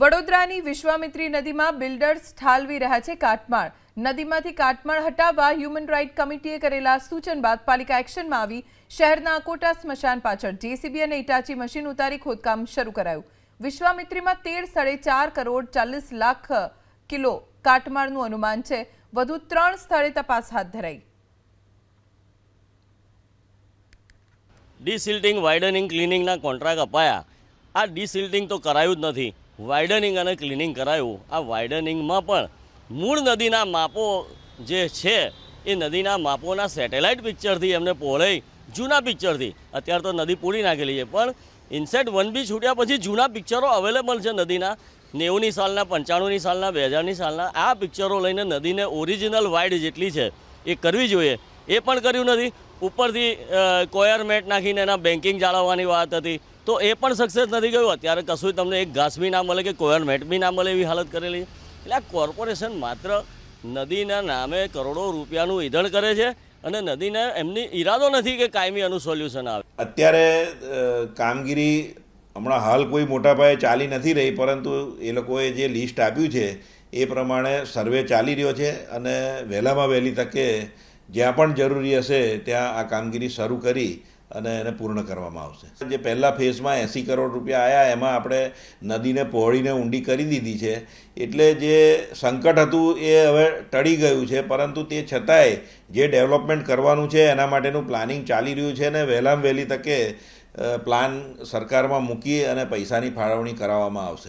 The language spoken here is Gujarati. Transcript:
વડોદરાની વિશ્વામિત્રી નદીમાં બિલ્ડર્સ ઠાલવી રહ્યા છે કાટમાળ. નદીમાંથી કાટમાળ હટાવવા હ્યુમન રાઇટ કમિટીએ કરેલા સૂચન બાદ પાલિકા એક્શનમાં આવી શહેરના અકોટા સ્મશાન પાછળ જેસીબી અને ઇટાચી મશીન ઉતારી ખોદકામ શરૂ કરાયું. વિશ્વામિત્રીમાં તેર સ્થળે ચાર કરોડ ચાલીસ લાખ કિલો કાટમાળનું અનુમાન છે. વધુ ત્રણ સ્થળે તપાસ હાથ ધરાઈ. ડિસિલ્ટિંગ વાઇડનિંગ ક્લિનિંગના કોન્ટ્રાક્ટ અપાયા. આ ડિસિલ્ટિંગ તો કરાયું જ નથી. વાઇડનિંગ અને ક્લિનિંગ કરાયું. આ વાઇડનિંગમાં પણ મૂળ નદીના માપો જે છે, એ નદીના માપોના સેટેલાઇટ પિક્ચરથી એમને પહોળાઈ જૂના પિક્ચરથી અત્યારે તો નદી પૂરી નાખેલી છે, પણ ઇનસેટ વન બી છૂટ્યા પછી જૂના પિક્ચરો અવેલેબલ છે નદીના. નેવુંની સાલના, પંચાણુંની સાલના બે હજારની સાલના, આ પિક્ચરો લઈને નદીને ઓરિજિનલ વાઇડ જેટલી છે, એ કરવી જોઈએ. એ પણ કર્યું નથી. ઉપરથી કોયર મેટ નાખીને એના બેન્કિંગ જાળવવાની વાત હતી. તો એ પણ સક્સેસ નથી ગયું. અત્યારે કશું તમને એક ઘાસ બી ના મળે કે કોયર મેટ બી ના મળે એવી હાલત કરેલી. એટલે આ કોર્પોરેશન માત્ર નદીના નામે કરોડો રૂપિયાનું ઈંધણ કરે છે અને નદીને એમની ઈરાદો નથી કે કાયમી આનું સોલ્યુશન આવે. અત્યારે કામગીરી હમણાં હાલ કોઈ મોટા પાયે ચાલી નથી રહી, પરંતુ એ લોકોએ જે લિસ્ટ આપ્યું છે, એ પ્રમાણે સર્વે ચાલી રહ્યો છે અને વહેલામાં વહેલી તકે જ્યાં પણ જરૂરી હશે, ત્યાં આ કામગીરી શરૂ કરી અને એને પૂર્ણ કરવામાં આવશે. જે પહેલા ફેઝમાં એંસી કરોડ રૂપિયા આવ્યા એમાં આપણે નદીને પહોળીને ઊંડી કરી દીધી છે. એટલે જે સંકટ હતું એ હવે ટળી ગયું છે, પરંતુ તે છતાંય જે ડેવલપમેન્ટ કરવાનું છે, એના માટેનું પ્લાનિંગ ચાલી રહ્યું છે અને વહેલામાં વહેલી તકે પ્લાન સરકારમાં મૂકી અને પૈસાની ફાળવણી કરાવવામાં આવશે.